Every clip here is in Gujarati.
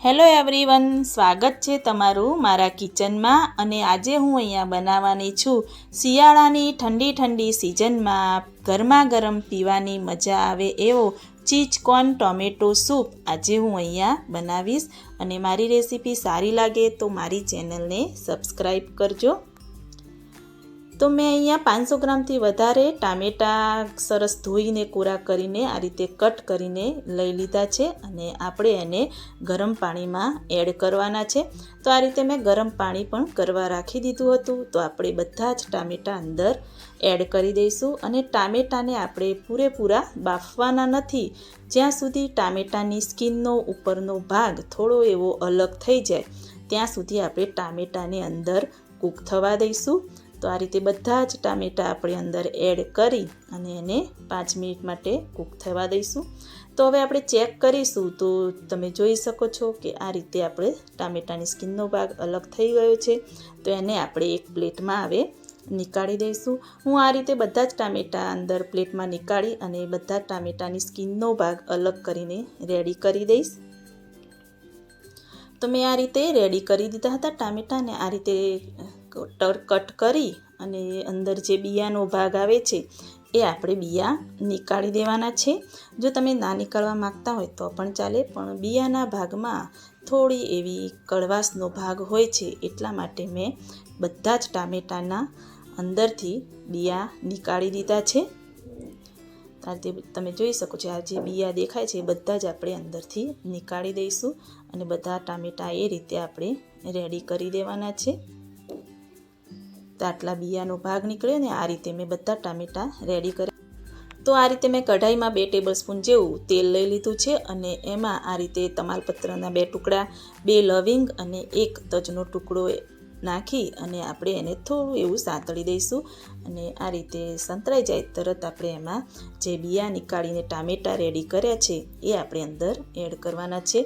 હેલો એવરીવન સ્વાગત છે તમારું મારા કિચનમાં અને આજે હું અહીંયા બનાવવાની છું શિયાળાની ઠંડી ઠંડી સિઝનમાં ગરમા ગરમ પીવાની મજા આવે એવો ચીજકોર્ન ટોમેટો સૂપ આજે હું અહીંયા બનાવીશ અને મારી રેસીપી સારી લાગે તો મારી ચેનલને સબસ્ક્રાઈબ કરજો. તો મેં અહીંયા પાંચસો ગ્રામથી વધારે ટામેટાં સરસ ધોઈને કોરા કરીને આ રીતે કટ કરીને લઈ લીધા છે અને આપણે એને ગરમ પાણીમાં એડ કરવાના છે. તો આ રીતે મેં ગરમ પાણી પણ કરવા રાખી દીધું હતું. તો આપણે બધા જ ટામેટાં અંદર એડ કરી દઈશું અને ટામેટાને આપણે પૂરેપૂરા બાફવાના નથી. જ્યાં સુધી ટામેટાની સ્કિનનો ઉપરનો ભાગ થોડો એવો અલગ થઈ જાય, ત્યાં સુધી આપણે ટામેટાને અંદર કૂક થવા દઈશું. તો આ રીતે બધા જ ટામેટાં આપણે અંદર એડ કરી અને એને પાંચ મિનિટ માટે કૂક થવા દઈશું. તો હવે આપણે ચેક કરીશું તો તમે જોઈ શકો છો કે આ રીતે આપણે ટામેટાની સ્કિનનો ભાગ અલગ થઈ ગયો છે. તો એને આપણે એક પ્લેટમાં હવે નીકાળી દઈશું. હું આ રીતે બધા જ ટામેટાં અંદર પ્લેટમાં નીકાળી અને બધા ટામેટાની સ્કિનનો ભાગ અલગ કરીને રેડી કરી દઈશ. તો મેં આ રીતે રેડી કરી દીધા હતા ટામેટાને. આ રીતે કટ કરી અને અંદર જે બિયાનો ભાગ આવે છે, એ આપણે બિયા નીકાળી દેવાના છે. જો તમે ના નીકાળવા માગતા હોય તો પણ ચાલે, પણ બિયાના ભાગમાં થોડી એવી કડવાશનો ભાગ હોય છે, એટલા માટે મેં બધા જ ટામેટાના અંદરથી બિયા નીકાળી દીધા છે. રીતે તમે જોઈ શકો છો, આ જે બિયા દેખાય છે બધા જ આપણે અંદરથી નીકાળી દઈશું અને બધા ટામેટાં એ રીતે આપણે રેડી કરી દેવાના છે. તો આટલા બિયાનો ભાગ નીકળ્યો ને, આ રીતે મેં બધા ટામેટાં રેડી કર્યા. તો આ રીતે મેં કઢાઈમાં બે ટેબલ સ્પૂન જેવું તેલ લઈ લીધું છે અને એમાં આ રીતે તમાલપત્રના બે ટુકડા, બે લવિંગ અને એક તજનો ટુકડો નાખી અને આપણે એને થોડું એવું સાંતળી દઈશું અને આ રીતે સંતળાઈ જાય તરત આપણે એમાં જે બિયા નીકાળીને ટામેટાં રેડી કર્યા છે એ આપણે અંદર એડ કરવાના છે.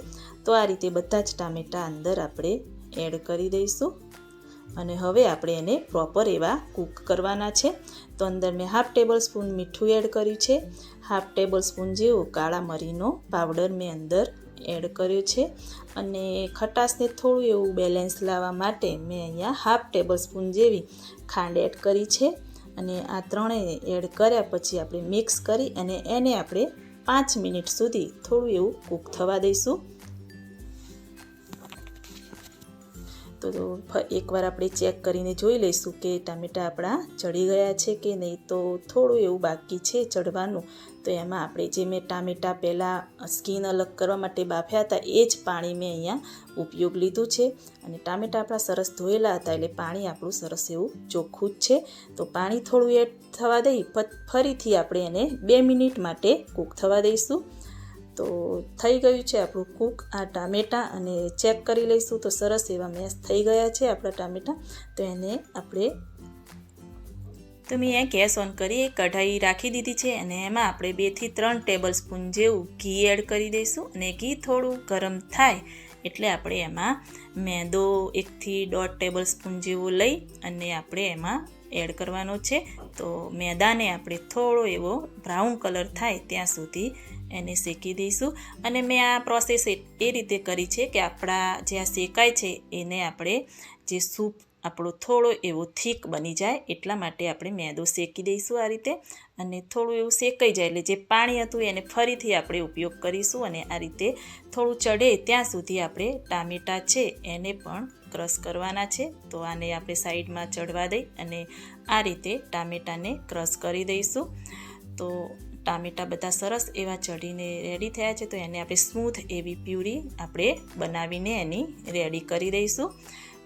તો આ રીતે બધા જ ટામેટાં અંદર આપણે એડ કરી દઈશું. અને હવે આપણે એને પ્રોપર એવા કૂક કરવાના છે. તો અંદર મેં હાફ ટેબલ સ્પૂન મીઠું એડ કર્યું છે. હાફ ટેબલ સ્પૂન જેવો કાળા મરીનો પાવડર મેં અંદર એડ કર્યો છે. અને ખટાશને થોડું એવું બેલેન્સ લાવવા માટે મેં અહીંયા હાફ ટેબલ સ્પૂન જેવી ખાંડ એડ કરી છે. અને આ ત્રણેય એડ કર્યા પછી આપણે મિક્સ કરી અને એને આપણે પાંચ મિનિટ સુધી થોડું એવું કૂક થવા દઈશું. તો એકવાર આપણે ચેક કરીને જોઈ લઈશું કે ટામેટાં આપણા ચડી ગયા છે કે નહીં. તો થોડું એવું બાકી છે ચડવાનું. તો એમાં આપણે જે મેં ટામેટાં પહેલાં સ્કીન અલગ કરવા માટે બાફ્યા હતા, એ જ પાણી મેં અહીંયા ઉપયોગ લીધું છે. અને ટામેટાં આપણા સરસ ધોયેલા હતા, એટલે પાણી આપણું સરસ એવું ચોખ્ખું જ છે. તો પાણી થોડું એડ થવા દઈ ફરીથી આપણે એને બે મિનિટ માટે કૂક થવા દઈશું. તો થઈ ગયું છે આપણું કૂક. આ ટામેટાં અને ચેક કરી લઈશું તો સરસ એવા મેશ થઈ ગયા છે આપણા ટામેટાં. તો એને આપણે તો મેં અહીંયા ગેસ ઓન કરી કઢાઈ રાખી દીધી છે અને એમાં આપણે બેથી ત્રણ ટેબલ સ્પૂન જેવું ઘી એડ કરી દઈશું અને ઘી થોડું ગરમ થાય એટલે આપણે એમાં મેંદો એકથી દોઢ ટેબલ સ્પૂન જેવું લઈ અને આપણે એમાં એડ કરવાનો છે. તો મેદાને આપણે થોડો એવો બ્રાઉન કલર થાય ત્યાં સુધી એને શેકી દઈશું. અને મેં આ પ્રોસેસ એ રીતે કરી છે કે આપણા જે આ શેકાય છે, એને આપણે જે સૂપ આપણો થોડો એવો થીક બની જાય, એટલા માટે આપણે મેદો શેકી દઈશું આ રીતે. અને થોડું એવું શેકાઈ જાય એટલે જે પાણી હતું એને ફરીથી આપણે ઉપયોગ કરીશું અને આ રીતે થોડું ચડે ત્યાં સુધી આપણે ટામેટાં છે એને પણ ક્રશ કરવાના છે. તો આને આપણે સાઈડમાં ચડવા દઈ અને આ રીતે ટામેટાને ક્રશ કરી દઈશું. તો ટામેટાં બધા સરસ એવા ચડીને રેડી થયા છે, તો એને આપણે સ્મૂથ એવી પ્યુરી આપણે બનાવીને એની રેડી કરી દઈશું.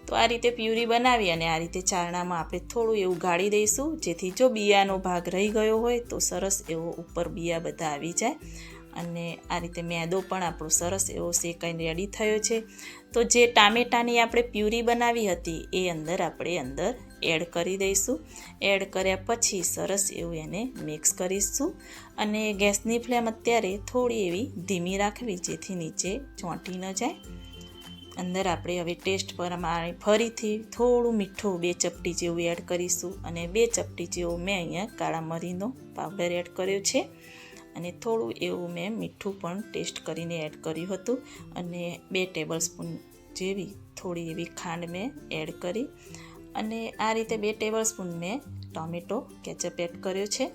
તો આ રીતે પ્યુરી બનાવી અને આ રીતે ચારણામાં આપણે થોડું એવું ગાળી દઈશું, જેથી જો બિયાનો ભાગ રહી ગયો હોય તો સરસ એવો ઉપર બિયા બધા આવી જાય. અને આ રીતે મેદો પણ આપણો સરસ એવો શેકાઈને રેડી થયો છે. તો જે ટામેટાની આપણે પ્યુરી બનાવી હતી, એ અંદર આપણે અંદર એડ કરી દઈશું. એડ કર્યા પછી સરસ એવું એને મિક્સ કરીશું. અને ગેસની ફ્લેમ અત્યારે થોડી એવી ધીમી રાખવી જેથી નીચે ચોંટી ન જાય. અંદર આપણે હવે ટેસ્ટ પ્રમાણે ફરીથી થોડું મીઠું બે ચપટી જેવું એડ કરીશું. અને બે ચપટી જેવું મેં અહીંયા કાળા મરીનો પાવડર એડ કર્યો છે. અને થોડું એવું મેં મીઠું પણ ટેસ્ટ કરીને એડ કર્યું હતું. અને બે ટેબલ સ્પૂન જેવી થોડી એવી ખાંડ મેં એડ કરી. અને આ રીતે બે ટેબલ સ્પૂન મેં ટોમેટો, કેચઅપ એડ કર્યો છે.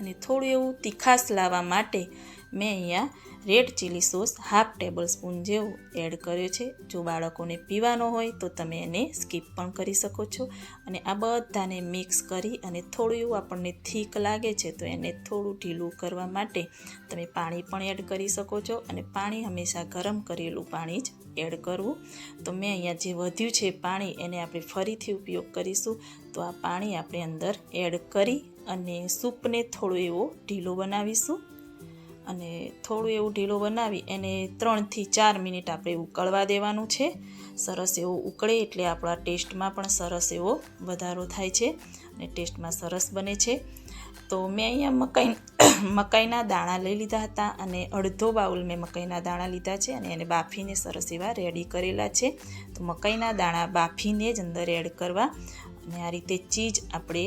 અને થોડું એવું તીખાશ લાવવા માટે મેં અહીંયા red chilli sauce half tablespoon જેવું એડ કર્યો છે. જો બાળકોને પીવાનો હોય તો તમે એને સ્કીપ પણ કરી શકો છો. અને આ બધાને મિક્સ કરી અને થોડું એવું આપણને થીક લાગે છે તો એને થોડું ઢીલું કરવા માટે તમે પાણી પણ એડ કરી શકો છો અને પાણી હંમેશા ગરમ કરેલું પાણી જ એડ કરવું. તો મેં અહીંયા જે વધ્યું છે પાણી એને આપણે ફરીથી ઉપયોગ કરીશું. તો આ પાણી આપણે અંદર એડ કરી અને સૂપને થોડો એવો ઢીલો બનાવીશું. અને થોડું એવું ઢીલો બનાવી એને ત્રણથી ચાર મિનિટ આપણે ઉકળવા દેવાનું છે. સરસ એવો ઉકળે એટલે આપણા ટેસ્ટમાં પણ સરસ એવો વધારો થાય છે અને ટેસ્ટમાં સરસ બને છે. તો મેં અહીંયા મકાઈ મકાઈના દાણા લઈ લીધા હતા અને અડધો બાઉલ મેં મકાઈના દાણા લીધા છે અને એને બાફીને સરસ એવા રેડી કરેલા છે. તો મકાઈના દાણા બાફીને જ અંદર એડ કરવા અને આ રીતે ચીજ આપણે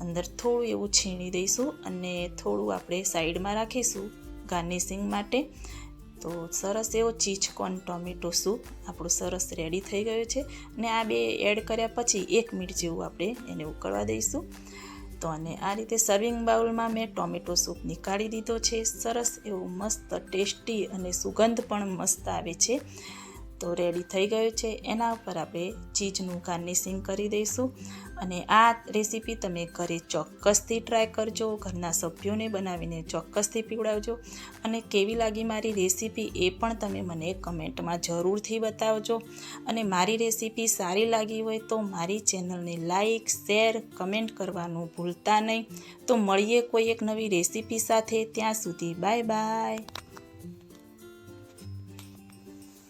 અંદર થોડું એવું છીણી દઈશું અને થોડું આપણે સાઈડમાં રાખીશું. ગાર્નિશિંગ માટે. તો સરસ એવો ચીચકોન ટોમેટો સૂપ આપણું સરસ રેડી થઈ ગયું છે. અને આ બે એડ કર્યા પછી એક મિનિટ જેવું આપણે એને ઉકળવા દઈશું. તો અને આ રીતે સર્વિંગ બાઉલમાં મેં ટોમેટો સૂપ નીકાળી દીધો છે. સરસ એવું મસ્ત ટેસ્ટી અને સુગંધ પણ મસ્ત આવે છે. તો રેડી થઈ ગયું છે. એના ઉપર આપણે ચીઝનું ગાર્નિશિંગ કરી દઈશું. અને આ રેસીપી તમે ઘરે ચોક્કસથી ટ્રાય કરજો. ઘરના સભ્યોને બનાવીને ચોક્કસથી પીવડાવજો. અને કેવી લાગી મારી રેસીપી એ પણ તમે મને કમેન્ટમાં જરૂરથી બતાવજો. અને મારી રેસીપી સારી લાગી હોય તો મારી ચેનલને લાઈક શેર કમેન્ટ કરવાનું ભૂલતા નહીં. તો મળીએ કોઈ એક નવી રેસીપી સાથે. ત્યાં સુધી બાય બાય